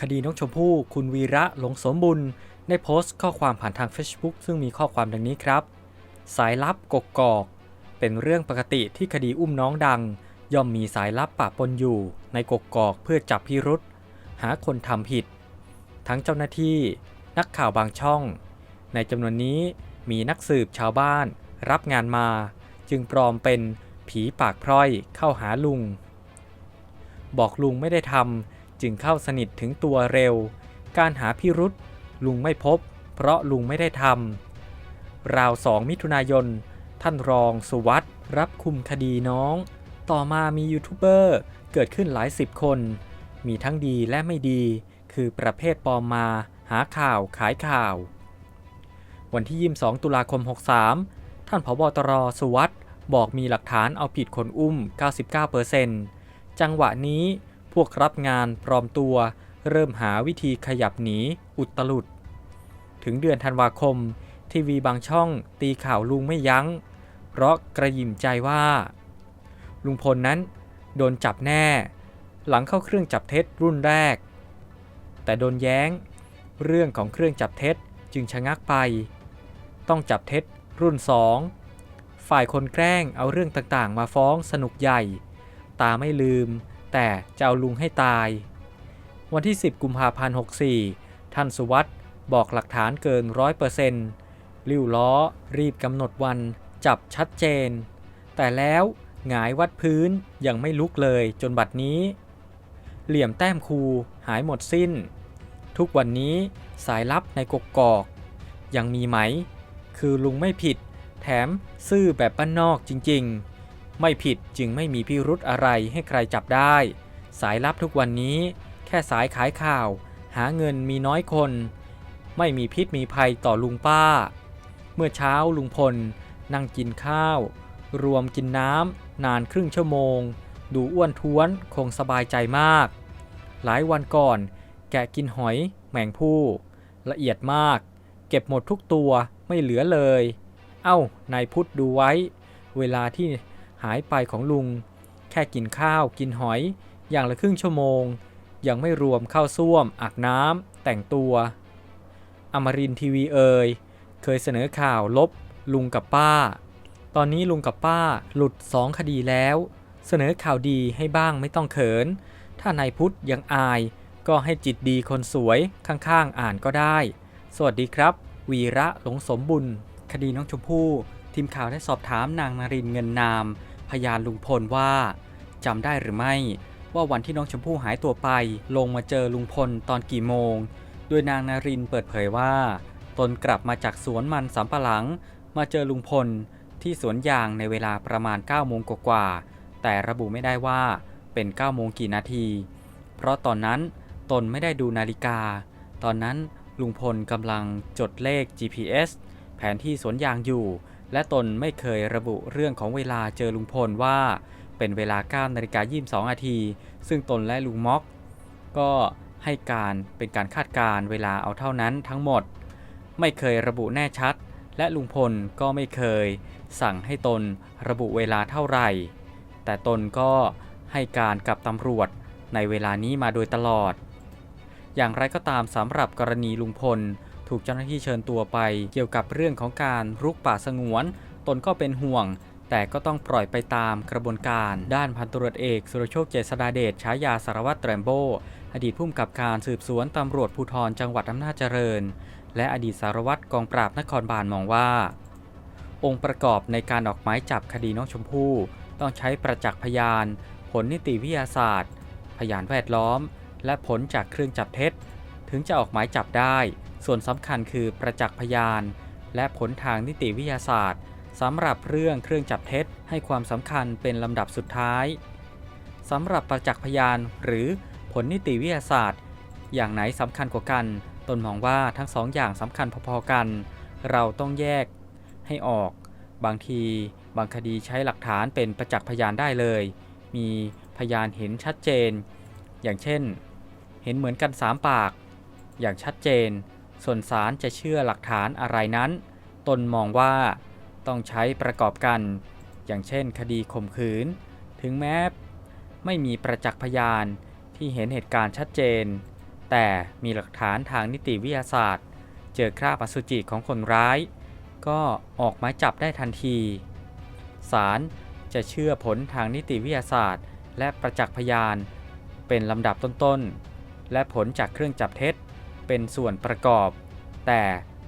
คดีน้องชมพู่คุณวีระหลงสมบุญได้โพสต์ข้อความผ่านทาง Facebook ซึ่งมีข้อความดังนี้ครับ สายลับกกกอก เป็นเรื่องปกติที่คดีอุ้มน้องดัง ย่อมมีสายลับปะปนอยู่ ในกกกอกเพื่อจับพิรุษหาคนทำผิด ทั้งเจ้าหน้าที่ นักข่าวบางช่อง ในจำนวนนี้มีนักสืบชาวบ้าน รับงานมา จึงปลอมเป็นผีปากพร้อยเข้าหาลุง บอกลุงไม่ได้ทำ จึงเข้าสนิทถึงตัวเร็ว การหาพิรุษลุงไม่พบ เพราะลุงไม่ได้ทำราวสองมิถุนายน ท่านรองสุวัสด์รับคุมคดีน้อง ต่อมามียูทูบเบอร์เกิดขึ้นหลายสิบคน มีทั้งดีและไม่ดี คือประเภทปลอมมาหาข่าวขายข่าว วันที่ 22 ตุลาคม 63 ท่านผบตรสุวัสด์บอกมีหลักฐานเอาผิดคนอุ้ม 99%จังหวะนี้ วกรับงานปลอมตัว เริ่มหาวิธีขยับหนีอุตลุด ถึงเดือนธันวาคม ทีวีบางช่องตีข่าวลุงไม่ยัง้ง เพราะกระยิมใจว่า ลุงพลนั้นโดนจับแน่ หลังเข้าเครื่องจับเท็จรุ่นแรก แต่โดนแย้ง เรื่องของเครื่องจับเท็จจึงชะงักไป ต้องจับเท็จรุ่น2ฝ่ายคนแกล้งเอาเรื่องต่างๆ มาฟ้องสนุกใหญ่ ตาไม่ลืม แต่จะเอาลุงให้ตาย วันที่ 10 กุมภาพันธ์ 64 ท่านสุวัสด์บอกหลักฐานเกิน100%ลิ้วล้อ รีบกำหนดวันจับชัดเจน แต่แล้วหงายวัดพื้นยังไม่ลุกเลยจนบัดนี้ เหลี่ยมแต้มคูหายหมดสิ้น ทุกวันนี้สายลับในกกกอก ยังมีไหม คือลุงไม่ผิด แถมซื่อแบบบ้านนอกจริง ๆ ไม่ผิดจึงไม่มีพิรุธอะไรให้ใครจับได้ สายลับทุกวันนี้ แค่สายขายข่าว หาเงินมีน้อยคน ไม่มีพิษมีภัยต่อลุงป้า เมื่อเช้าลุงพล นั่งกินข้าว รวมกินน้ำนานครึ่งชั่วโมง ดูอ้วนท้วนคงสบายใจมาก หลายวันก่อน แกะกินหอยแมงผู้ ละเอียดมาก เก็บหมดทุกตัวไม่เหลือเลย เอ้านายพุทธดูไว้ เวลาที่ หายไปของลุง แค่กินข้าวกินหอยอย่างละครึ่งชั่วโมง ยังไม่รวมเข้าส้วมอาบน้ำแต่งตัว อมรินทีวีเอ่ยเคยเสนอข่าวลบลุงกับป้า ตอนนี้ลุงกับป้าหลุดสองคดีแล้ว เสนอข่าวดีให้บ้างไม่ต้องเขิน ถ้านายพุทธยังอายก็ให้จิตดีคนสวยข้างๆ อ่านก็ได้ สวัสดีครับ วีระหลงสมบุญ คดีน้องชมพู่ ทีมข่าวได้สอบถามนางนารินเงินนาม พยานลุงพลว่าจำได้หรือไม่ว่าวันที่น้องชมพู่หายตัวไป ลงมาเจอลุงพลตอนกี่โมง โดยนางนารินเปิดเผยว่า ตนกลับมาจากสวนมันสำปะหลัง มาเจอลุงพลที่สวนยางในเวลาประมาณ9โมงกว่าๆแต่ระบุไม่ได้ว่าเป็น9โมงกี่นาที เพราะตอนนั้นตนไม่ได้ดูนาฬิกา ตอนนั้นลุงพลกำลังจดเลข GPS แผนที่สวนยางอยู่ และตนไม่เคยระบุเรื่องของเวลาเจอลุงพลว่า เป็นเวลา9นาฬิกา22นาทีซึ่งตนและลุงม็อก ก็ให้การเป็นการคาดการเวลาเอาเท่านั้นทั้งหมด ไม่เคยระบุแน่ชัด และลุงพลก็ไม่เคย สั่งให้ตนระบุเวลาเท่าไหร่ แต่ตนก็ให้การกับตำรวจในเวลานี้มาโดยตลอด อย่างไรก็ตามสำหรับกรณีลุงพล ถูกเจ้าหน้าที่เชิญตัวไปเกี่ยวกับเรื่องของการรุกป่าสงวน ตนก็เป็นห่วง แต่ก็ต้องปล่อยไปตามกระบวนการ ด้านพันตรวจเอกสุรโชคเจษฎาเดชฉายาสารวัตรแตรมโบ อดีตผู้กำกับการสืบสวนตำรวจภูธรจังหวัดอำนาจเจริญ และอดีตสารวัตรกองปราบนครบาลมองว่า องค์ประกอบในการออกหมายจับคดีน้องชมพู่ต้องใช้ประจักษ์พยาน ผลนิติวิทยาศาสตร์ พยานแวดล้อม และผลจากเครื่องจับเท็จ ถึงจะออกหมายจับได้ ส่วนสำคัญคือประจักษ์พยาน และผลทางนิติวิทยาศาสตร์สำหรับเรื่องเครื่องจับเท็จให้ความสำคัญเป็นลำดับสุดท้ายสำหรับประจักษ์พยานหรือผลนิติวิทยาศาสตร์ อย่างไหนสำคัญกว่ากัน ตนมองว่าทั้งสองอย่างสำคัญพอๆกัน เราต้องแยกให้ออก บางที บางคดีใช้หลักฐานเป็นประจักษ์พยานได้เลย มีพยานเห็นชัดเจน อย่างเช่น เห็นเหมือนกันสามปาก อย่างชัดเจน ส่วนศาลจะเชื่อหลักฐานอะไรนั้น ตนมองว่าต้องใช้ประกอบกัน อย่างเช่นคดีข่มขืน ถึงแม้ไม่มีประจักษ์พยานที่เห็นเหตุการณ์ชัดเจน แต่มีหลักฐานทางนิติวิทยาศาสตร์ เจอคราบอสุจิของคนร้าย ก็ออกหมายจับได้ทันทีศาลจะเชื่อผลทางนิติวิทยาศาสตร์ และประจักษ์พยาน เป็นลำดับต้นๆ และผลจากเครื่องจับเท็จ เป็นส่วนประกอบ แต่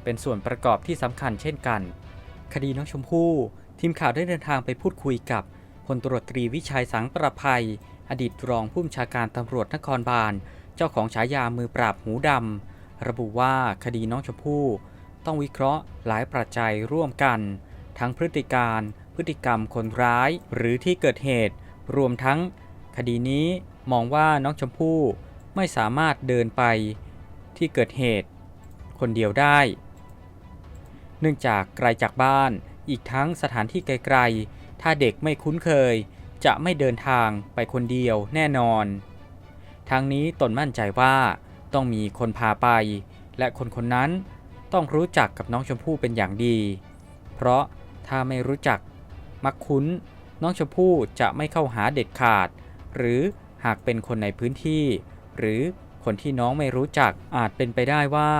เป็นส่วนประกอบที่สำคัญเช่นกัน คดีน้องชมพู่ ทีมข่าวได้เดินทางไปพูดคุยกับพลตรวจตรีวิชัยสังประภัย อดีตรองผู้บัญชาการตำรวจนครบาล เจ้าของฉายามือปราบหูดำระบุว่าคดีน้องชมพู่ ต้องวิเคราะห์หลายปัจจัยร่วมกัน ทั้งพฤติการพฤติกรรมคนร้ายหรือที่เกิดเหตุ รวมทั้ง คดีนี้มองว่าน้องชมพู่ไม่สามารถเดินไป ที่เกิดเหตุ คนเดียวได้ เนื่องจากไกลจากบ้าน อีกทั้งสถานที่ไกลๆ ถ้าเด็กไม่คุ้นเคย จะไม่เดินทางไปคนเดียวแน่นอน ทั้งนี้ตนมั่นใจว่าต้องมีคนพาไป และคนคนนั้นต้องรู้จักกับน้องชมพู่เป็นอย่างดี เพราะถ้าไม่รู้จักมักคุ้น น้องชมพู่จะไม่เข้าหาเด็ดขาด หรือหากเป็นคนในพื้นที่ หรือ คนที่น้องไม่รู้จักอาจเป็นไปได้ว่า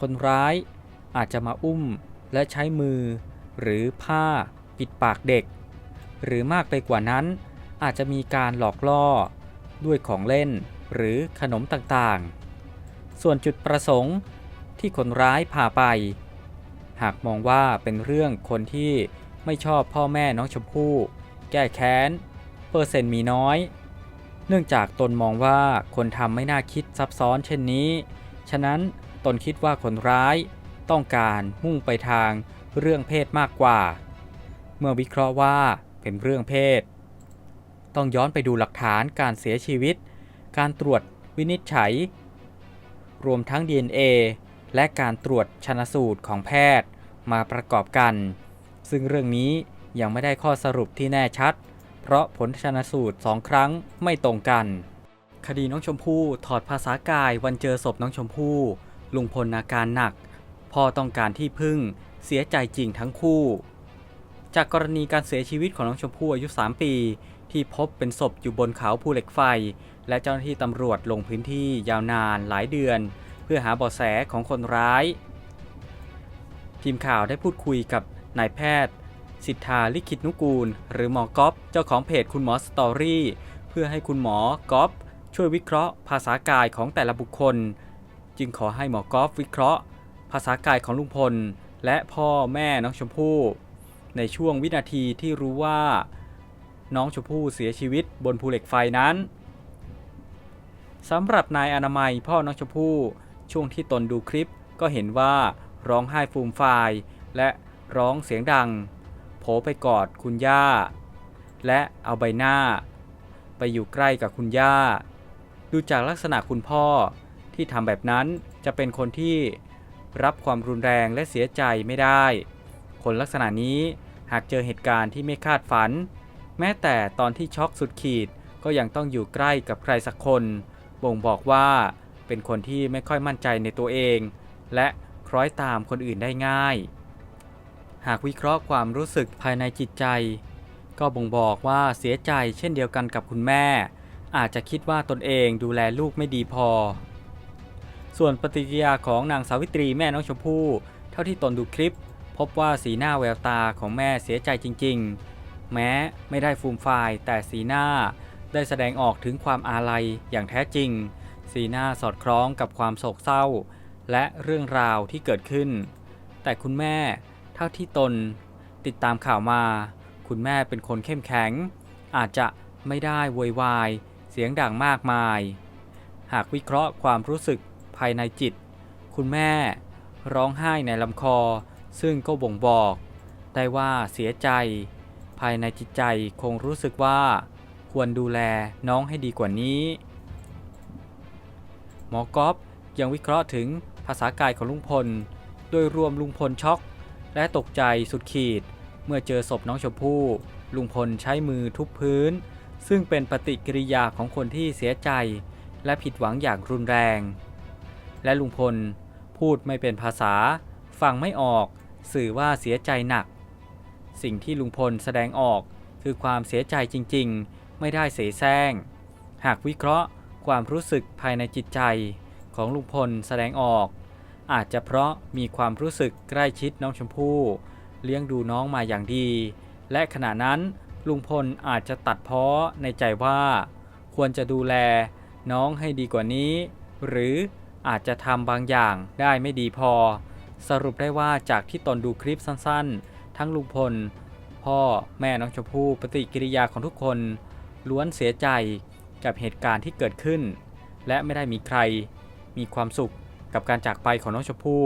คนร้ายอาจจะมาอุ้มและใช้มือ หรือผ้าปิดปากเด็ก หรือมากไปกว่านั้น อาจจะมีการหลอกล่อ ด้วยของเล่นหรือขนมต่างๆ ส่วนจุดประสงค์ที่คนร้ายพาไป หากมองว่าเป็นเรื่องคนที่ไม่ชอบพ่อแม่น้องชมพู่ แก้แค้น เปอร์เซ็นต์มีน้อย เนื่องจากตนมองว่าคนทำไม่น่าคิดซับซ้อนเช่นนี้ ฉะนั้นตนคิดว่าคนร้าย ต้องการมุ่งไปทางเรื่องเพศมากกว่า เมื่อวิเคราะห์ว่าเป็นเรื่องเพศ ต้องย้อนไปดูหลักฐานการเสียชีวิต การตรวจวินิจฉัย รวมทั้ง DNA และการตรวจชนสูตรของแพทย์มาประกอบกัน ซึ่งเรื่องนี้ยังไม่ได้ข้อสรุปที่แน่ชัด เพราะผลชนสูตรสองครั้งไม่ตรงกัน คดีน้องชมพู่ถอดภาษากายวันเจอศพน้องชมพู่ลุงพลอาการหนัก พ่อต้องการที่พึ่งเสียใจจริงทั้งคู่ จากกรณีการเสียชีวิตของน้องชมพู่อายุ 3 ปี ที่พบเป็นศพอยู่บนเขาภูเหล็กไฟ และเจ้าหน้าที่ตำรวจลงพื้นที่ยาวนานหลายเดือน เพื่อหาเบาะแสของคนร้าย ทีมข่าวได้พูดคุยกับนายแพทย์ สิทธาลิขิตนุกูล หรือหมอก๊อฟเจ้าของเพจคุณหมอสตอรี่เพื่อให้คุณหมอก๊อฟช่วยวิเคราะห์ ภาษากายของแต่ละบุคคล จึงขอให้หมอกอฟวิเคราะห์ ภาษากายของลุงพล และพ่อแม่น้องชมพู่ ในช่วงวินาทีที่รู้ว่า น้องชมพู่เสียชีวิตบนภูเหล็กไฟนั้นสำหรับนายอนามัยพ่อน้องชมพู่ช่วงที่ตนดูคลิปก็เห็นว่าร้องไห้ฟูมฟายและร้องเสียงดัง ผไปกอดคุณย่า และเอาใบหน้า ไปอยู่ใกล้กับคุณย่า ดูจากลักษณะคุณพ่อที่ทำแบบนั้นจะเป็นคนที่รับความรุนแรงและเสียใจไม่ได้ คนลักษณะนี้หากเจอเหตุการณ์ที่ไม่คาดฝัน แม้แต่ตอนที่ช็อกสุดขีดก็ยังต้องอยู่ใกล้กับใครสักคน บ่งบอกว่าเป็นคนที่ไม่ค่อยมั่นใจในตัวเอง และคล้อยตามคนอื่นได้ง่าย หากวิเคราะห์ความรู้สึกภายในจิตใจ ก็บ่งบอกว่าเสียใจเช่นเดียวกันกับคุณแม่ อาจจะคิดว่าตนเองดูแลลูกไม่ดีพอ ส่วนปฏิกิริยาของนางสาวิตรีแม่น้องชมพู่เท่าที่ตนดูคลิป พบว่าสีหน้าแววตาของแม่เสียใจจริง ๆ แม้ไม่ได้ฟูมฟายแต่สีหน้าได้แสดงออกถึงความอาลัยอย่างแท้จริง สีหน้าสอดคล้องกับความโศกเศร้า และเรื่องราวที่เกิดขึ้น แต่คุณแม่ เท่าที่ตนติดตามข่าวมา คุณแม่เป็นคนเข้มแข็ง อาจจะไม่ได้โวยวาย เสียงดังมากมาย หากวิเคราะห์ความรู้สึกภายในจิต คุณแม่ร้องไห้ในลำคอ ซึ่งก็บ่งบอก ได้ว่าเสียใจ ภายในจิตใจคงรู้สึกว่า ควรดูแลน้องให้ดีกว่านี้ หมอกอฟยังวิเคราะห์ถึงภาษากายของลุงพล โดยรวมลุงพลช็อก และตกใจสุดขีด เมื่อเจอศพน้องชมพู่ ลุงพลใช้มือทุบพื้น ซึ่งเป็นปฏิกิริยาของคนที่เสียใจ และผิดหวังอย่างรุนแรง และลุงพลพูดไม่เป็นภาษา ฟังไม่ออก สื่อว่าเสียใจหนัก สิ่งที่ลุงพลแสดงออกคือความเสียใจจริงๆ ไม่ได้เสแสร้ง หากวิเคราะห์ความรู้สึกภายในจิตใจของลุงพลแสดงออก อาจจะเพราะมีความรู้สึกใกล้ชิดน้องชมพู่เลี้ยงดูน้องมาอย่างดี และขณะนั้นลุงพลอาจจะตัดเพ้อในใจว่า ควรจะดูแลน้องให้ดีกว่านี้ หรืออาจจะทำบางอย่างได้ไม่ดีพอ สรุปได้ว่าจากที่ตนดูคลิปสั้นๆ ทั้งลุงพล พ่อแม่น้องชมพู่ปฏิกิริยาของทุกคน ล้วนเสียใจกับเหตุการณ์ที่เกิดขึ้น และไม่ได้มีใครมีความสุข กับการจากไปของน้องชมพู่